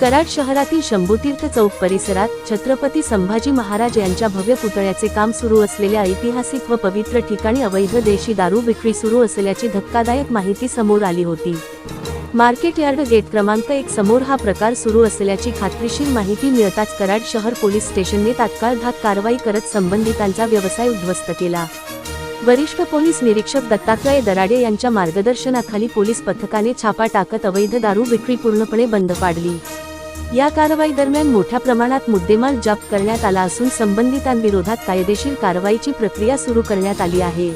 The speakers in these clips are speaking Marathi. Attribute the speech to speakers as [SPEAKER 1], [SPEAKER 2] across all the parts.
[SPEAKER 1] कराड शहरातील शंभूतीर्थ चौक परिसरात छत्रपती संभाजी महाराज यांच्या भव्य पुतळ्याचे काम सुरू असलेल्या ऐतिहासिक व पवित्र ठिकाणी अवैध देशी दारू विक्री सुरू असल्याची धक्कादायक माहिती समोर आली होती. मार्केट यार्ड गेट क्रमांक एक समोर हा प्रकार सुरू असल्याची खात्रीशीर माहिती मिळताच कराड शहर पोलीस स्टेशनने तात्काळ धाक कारवाई करत संबंधितांचा व्यवसाय उद्ध्वस्त केला. वरिष्ठ पोलीस निरीक्षक दत्तात्रय दराडे यांच्या मार्गदर्शनाखाली पोलीस पथकाने छापा टाकत अवैध दारू विक्री पूर्णपणे बंद पाडली. या कारवाई दरम्यान मोठ्या प्रमाणात मुद्देमाल जप्त करण्यात आला असून संबंधितांविरोधात कायदेशीर कारवाईची प्रक्रिया सुरू करण्यात आली आहे.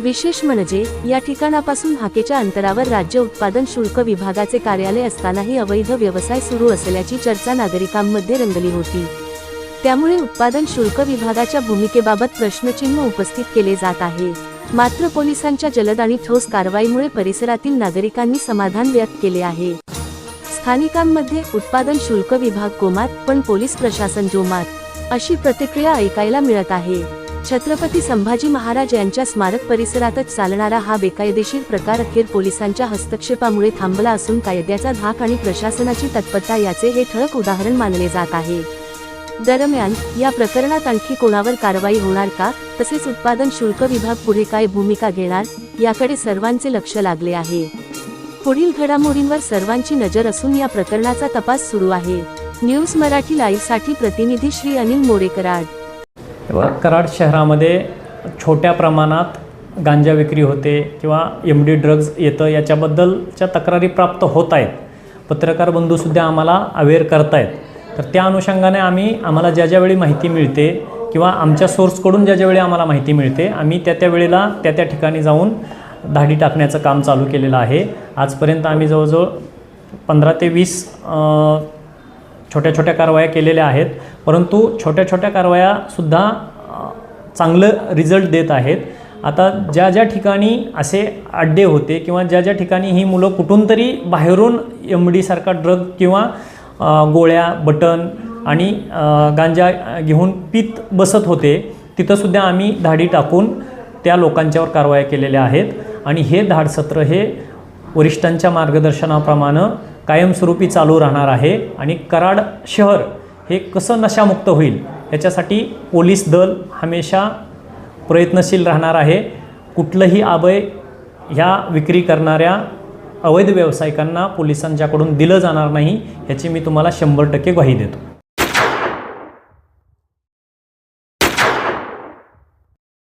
[SPEAKER 1] विशेष म्हणजे या ठिकाणापासून हाकेच्या अंतरावर राज्य उत्पादन शुल्क विभागाचे कार्यालय असतानाही अवैध व्यवसाय सुरू असल्याची चर्चा नागरिकांमध्ये रंगली होती. त्यामुळे उत्पादन शुल्क विभागाच्या भूमिकेबाबत प्रश्नचिन्ह उपस्थित केले जात आहे. मात्र पोलिसांच्या जलद आणि ठोस कारवाईमुळे परिसरातील नागरिकांनी समाधान व्यक्त केले आहे. स्थानिकांमध्ये उत्पादन शुल्क विभाग कोमात पण पोलीस प्रशासन जोमात. अशी प्रतिक्रिया ऐकायला मिळत आहे. छत्रपती संभाजी महाराज यांच्या स्मारक परिसरातच चालणारा हा बेकायदेशीर प्रकार अखेर पोलिसांच्या हस्तक्षेपामुळे थांबला असून कायद्याचा धाक आणि प्रशासनाची तत्परता याचे हे ठळक उदाहरण मानले जात आहे. दरम्यान या प्रकरणात आणखी कोणावर कारवाई होणार का तसेच उत्पादन शुल्क विभाग पुढे काय भूमिका घेणार याकडे सर्वांचे लक्ष लागले आहे. पुढील घडामोडींवर सर्वांची नजर असून या प्रकरणाचा तपास सुरू आहे. न्यूज मराठी लाईव्हसाठी प्रतिनिधी श्री अनिल मोरे
[SPEAKER 2] कराड कराड शहरामध्ये छोट्या प्रमाणात गांजा विक्री होते किंवा एम डी ड्रग्ज येतं याच्याबद्दलच्या तक्रारी प्राप्त होत आहेत. पत्रकार बंधूसुद्धा आम्हाला अवेअर करतायत. तर त्या अनुषंगाने आम्ही आम्हाला ज्या ज्यावेळी माहिती मिळते किंवा आमच्या सोर्सकडून ज्या ज्यावेळी आम्हाला माहिती मिळते आम्ही त्या त्या वेळेला त्या त्या ठिकाणी जाऊन धाडी टाकण्याचं काम चालू केलेलं आहे. आजपर्यंत आम्ही जवळजवळ पंधरा ते वीस छोट्या छोट्या कारवाया केलेल्या आहेत. परंतु छोट्या छोट्या कारवायासुद्धा चांगलं रिझल्ट देत आहेत. आता ज्या ज्या ठिकाणी असे अड्डे होते किंवा ज्या ज्या ठिकाणी ही मुलं कुठून तरी बाहेरून एम डीसारखा ड्रग किंवा गोळ्या बटन आणि गांजा घेऊन पीत बसत होते तिथंसुद्धा आम्ही धाडी टाकून त्या लोकांच्यावर कारवाया केलेल्या आहेत. आणि हे धाडसत्र हे वरिष्ठांच्या मार्गदर्शनाप्रमाणे कायमस्वरूपी चालू राहणार आहे. आणि कराड शहर हे कसं नशामुक्त होईल याच्यासाठी पोलीस दल हमेशा प्रयत्नशील राहणार आहे. कुठलंही अभय ह्या विक्री करणाऱ्या अवैध व्यावसायिकांना पोलिसांच्याकडून दिलं जाणार नाही याची मी तुम्हाला शंभर टक्के ग्वाही देतो.